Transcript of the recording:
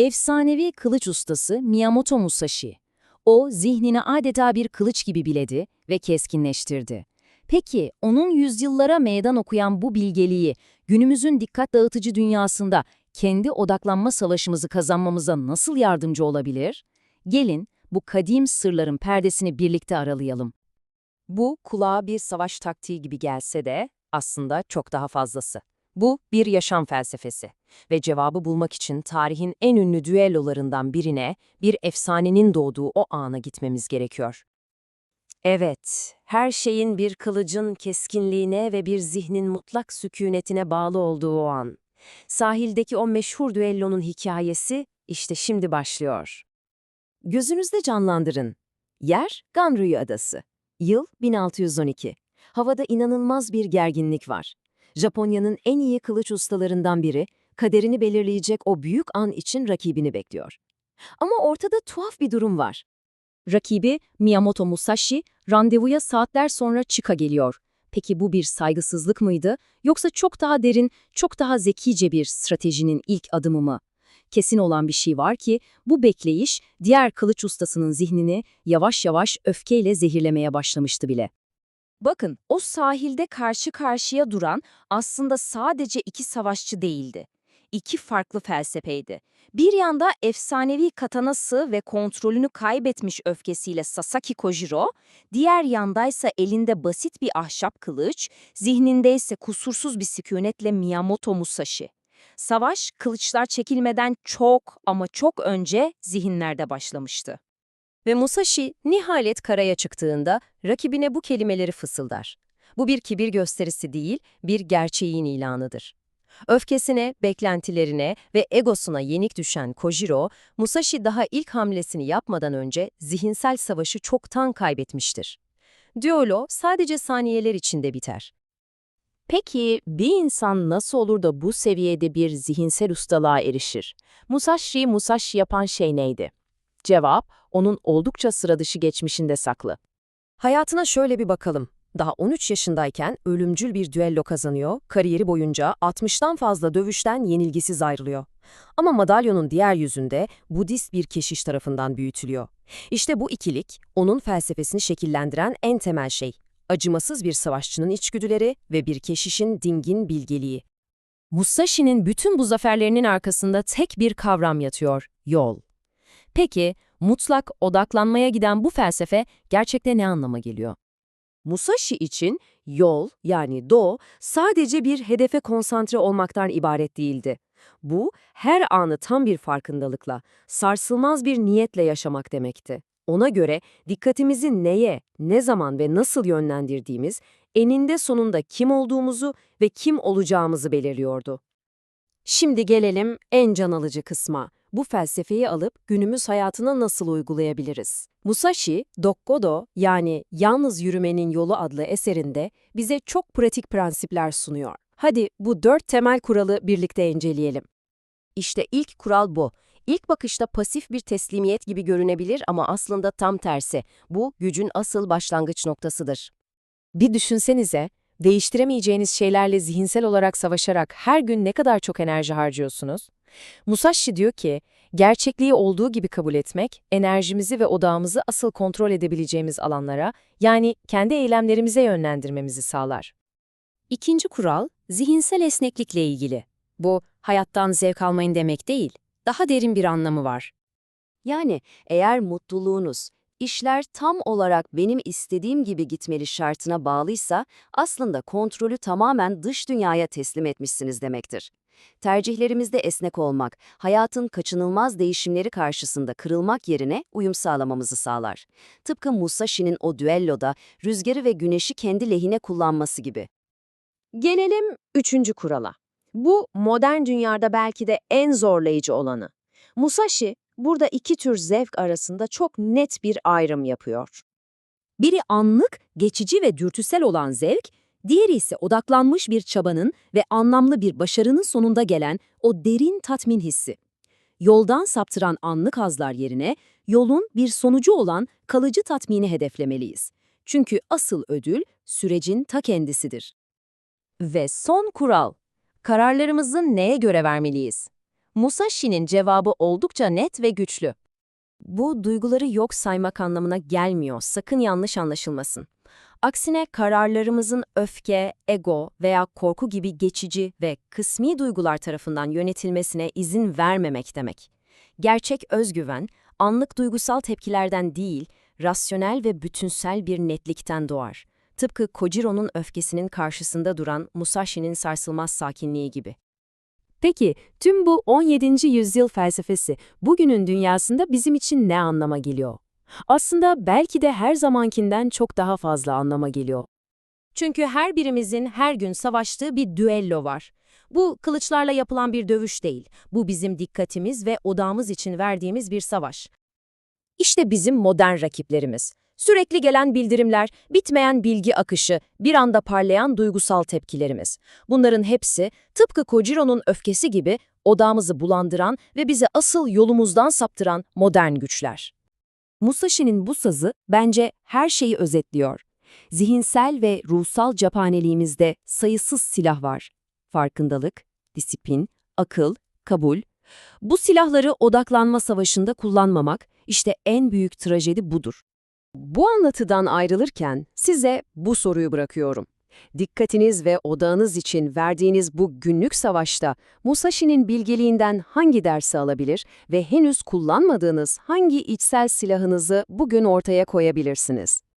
Efsanevi kılıç ustası Miyamoto Musashi. O, zihnini adeta bir kılıç gibi biledi ve keskinleştirdi. Peki, onun yüzyıllara meydan okuyan bu bilgeliği günümüzün dikkat dağıtıcı dünyasında kendi odaklanma savaşımızı kazanmamıza nasıl yardımcı olabilir? Gelin, bu kadim sırların perdesini birlikte aralayalım. Bu kulağa bir savaş taktiği gibi gelse de aslında çok daha fazlası. Bu bir yaşam felsefesi ve cevabı bulmak için tarihin en ünlü düellolarından birine, bir efsanenin doğduğu o ana gitmemiz gerekiyor. Evet, her şeyin bir kılıcın keskinliğine ve bir zihnin mutlak sükunetine bağlı olduğu o an. Sahildeki o meşhur düellonun hikayesi işte şimdi başlıyor. Gözünüzde canlandırın. Yer Ganryu Adası. Yıl 1612. Havada inanılmaz bir gerginlik var. Japonya'nın en iyi kılıç ustalarından biri, kaderini belirleyecek o büyük an için rakibini bekliyor. Ama ortada tuhaf bir durum var. Rakibi Miyamoto Musashi, randevuya saatler sonra çıka geliyor. Peki bu bir saygısızlık mıydı, yoksa çok daha derin, çok daha zekice bir stratejinin ilk adımı mı? Kesin olan bir şey var ki, bu bekleyiş diğer kılıç ustasının zihnini yavaş yavaş öfkeyle zehirlemeye başlamıştı bile. Bakın, o sahilde karşı karşıya duran aslında sadece iki savaşçı değildi. İki farklı felsefeydi. Bir yanda efsanevi katanası ve kontrolünü kaybetmiş öfkesiyle Sasaki Kojiro, diğer yandaysa elinde basit bir ahşap kılıç, zihnindeyse kusursuz bir sükunetle Miyamoto Musashi. Savaş, kılıçlar çekilmeden çok ama çok önce zihinlerde başlamıştı. Ve Musashi nihayet karaya çıktığında rakibine bu kelimeleri fısıldar. Bu bir kibir gösterisi değil, bir gerçeğin ilanıdır. Öfkesine, beklentilerine ve egosuna yenik düşen Kojiro, Musashi daha ilk hamlesini yapmadan önce zihinsel savaşı çoktan kaybetmiştir. Düello sadece saniyeler içinde biter. Peki bir insan nasıl olur da bu seviyede bir zihinsel ustalığa erişir? Musashi Musashi yapan şey neydi? Cevap, onun oldukça sıradışı geçmişinde saklı. Hayatına şöyle bir bakalım. Daha 13 yaşındayken ölümcül bir düello kazanıyor, kariyeri boyunca 60'tan fazla dövüşten yenilgisiz ayrılıyor. Ama madalyonun diğer yüzünde Budist bir keşiş tarafından büyütülüyor. İşte bu ikilik, onun felsefesini şekillendiren en temel şey. Acımasız bir savaşçının içgüdüleri ve bir keşişin dingin bilgeliği. Musashi'nin bütün bu zaferlerinin arkasında tek bir kavram yatıyor, yol. Peki, mutlak odaklanmaya giden bu felsefe gerçekte ne anlama geliyor? Musashi için yol yani do sadece bir hedefe konsantre olmaktan ibaret değildi. Bu her anı tam bir farkındalıkla, sarsılmaz bir niyetle yaşamak demekti. Ona göre dikkatimizi neye, ne zaman ve nasıl yönlendirdiğimiz eninde sonunda kim olduğumuzu ve kim olacağımızı belirliyordu. Şimdi gelelim en can alıcı kısma. Bu felsefeyi alıp günümüz hayatına nasıl uygulayabiliriz? Musashi, Dokkodo yani Yalnız Yürümenin Yolu adlı eserinde bize çok pratik prensipler sunuyor. Hadi bu dört temel kuralı birlikte inceleyelim. İşte ilk kural bu. İlk bakışta pasif bir teslimiyet gibi görünebilir ama aslında tam tersi. Bu gücün asıl başlangıç noktasıdır. Bir düşünsenize, değiştiremeyeceğiniz şeylerle zihinsel olarak savaşarak her gün ne kadar çok enerji harcıyorsunuz? Musashi diyor ki, gerçekliği olduğu gibi kabul etmek, enerjimizi ve odağımızı asıl kontrol edebileceğimiz alanlara, yani kendi eylemlerimize yönlendirmemizi sağlar. İkinci kural, zihinsel esneklikle ilgili. Bu, hayattan zevk almayın demek değil, daha derin bir anlamı var. Yani eğer mutluluğunuz, işler tam olarak benim istediğim gibi gitmeli şartına bağlıysa, aslında kontrolü tamamen dış dünyaya teslim etmişsiniz demektir. Tercihlerimizde esnek olmak, hayatın kaçınılmaz değişimleri karşısında kırılmak yerine uyum sağlamamızı sağlar. Tıpkı Musashi'nin o düelloda rüzgarı ve güneşi kendi lehine kullanması gibi. Gelelim üçüncü kurala. Bu, modern dünyada belki de en zorlayıcı olanı. Musashi, burada iki tür zevk arasında çok net bir ayrım yapıyor. Biri anlık, geçici ve dürtüsel olan zevk, diğeri ise odaklanmış bir çabanın ve anlamlı bir başarının sonunda gelen o derin tatmin hissi. Yoldan saptıran anlık hazlar yerine, yolun bir sonucu olan kalıcı tatmini hedeflemeliyiz. Çünkü asıl ödül, sürecin ta kendisidir. Ve son kural, kararlarımızı neye göre vermeliyiz? Musashi'nin cevabı oldukça net ve güçlü. Bu duyguları yok saymak anlamına gelmiyor, sakın yanlış anlaşılmasın. Aksine kararlarımızın öfke, ego veya korku gibi geçici ve kısmi duygular tarafından yönetilmesine izin vermemek demek. Gerçek özgüven, anlık duygusal tepkilerden değil, rasyonel ve bütünsel bir netlikten doğar. Tıpkı Kojiro'nun öfkesinin karşısında duran Musashi'nin sarsılmaz sakinliği gibi. Peki, tüm bu 17. yüzyıl felsefesi bugünün dünyasında bizim için ne anlama geliyor? Aslında belki de her zamankinden çok daha fazla anlama geliyor. Çünkü her birimizin her gün savaştığı bir düello var. Bu kılıçlarla yapılan bir dövüş değil. Bu bizim dikkatimiz ve odağımız için verdiğimiz bir savaş. İşte bizim modern rakiplerimiz. Sürekli gelen bildirimler, bitmeyen bilgi akışı, bir anda parlayan duygusal tepkilerimiz. Bunların hepsi tıpkı Kojiro'nun öfkesi gibi odağımızı bulandıran ve bizi asıl yolumuzdan saptıran modern güçler. Musashi'nin bu sazı bence her şeyi özetliyor. Zihinsel ve ruhsal cephaneliğimizde sayısız silah var. Farkındalık, disiplin, akıl, kabul. Bu silahları odaklanma savaşında kullanmamak, işte en büyük trajedi budur. Bu anlatıdan ayrılırken size bu soruyu bırakıyorum. Dikkatiniz ve odağınız için verdiğiniz bu günlük savaşta Musashi'nin bilgeliğinden hangi dersi alabilir ve henüz kullanmadığınız hangi içsel silahınızı bugün ortaya koyabilirsiniz?